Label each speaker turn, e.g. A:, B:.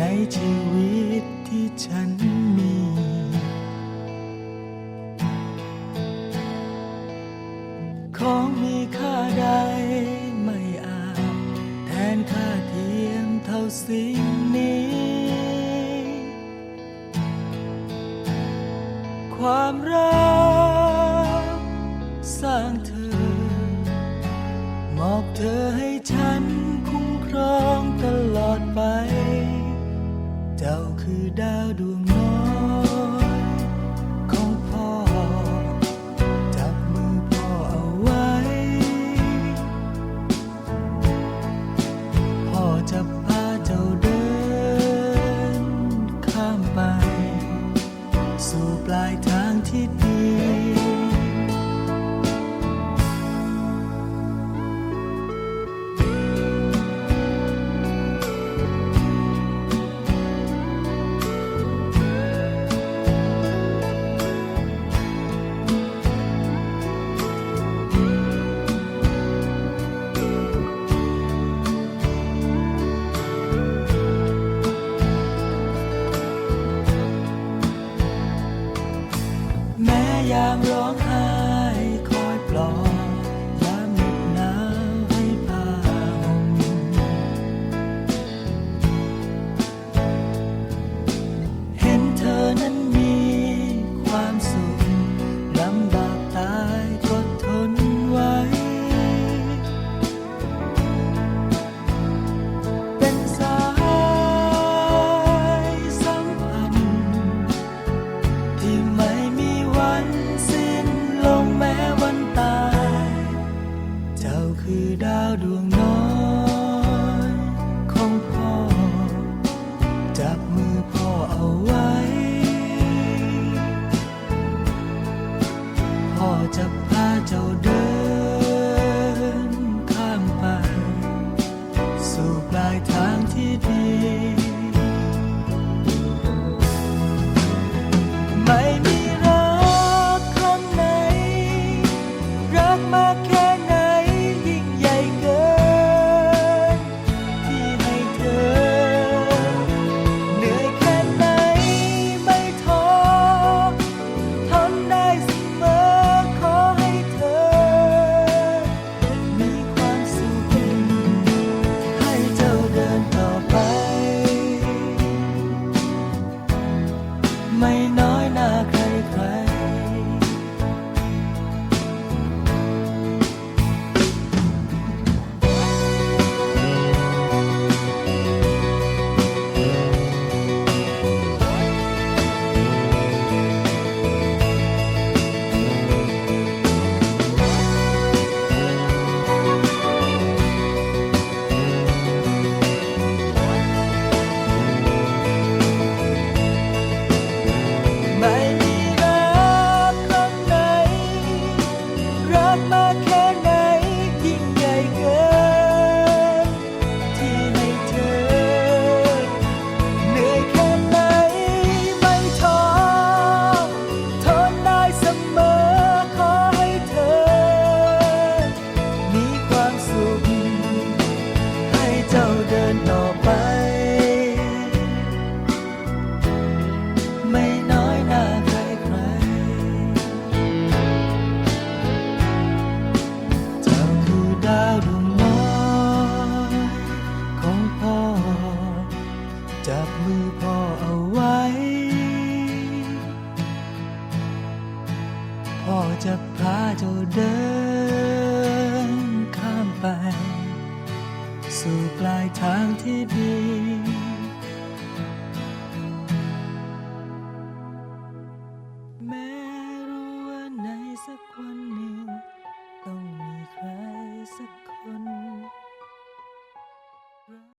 A: ในชีวิตที่ฉันมี ของมีค่าใดไม่อาจแทนค่าเทียมเท่าสิ่งนี้ ความรักสร้างเธอ มอบเธอให้ ดาวดวงน้อยของพ่อ จับมือพ่อเอาไว้ พ่อจะพาเจ้าเดิน ข้ามไป สู่ปลายทางที่ จับมือ ไม่น้อยหน้าใครใคร สู่ปลายทางที่ดี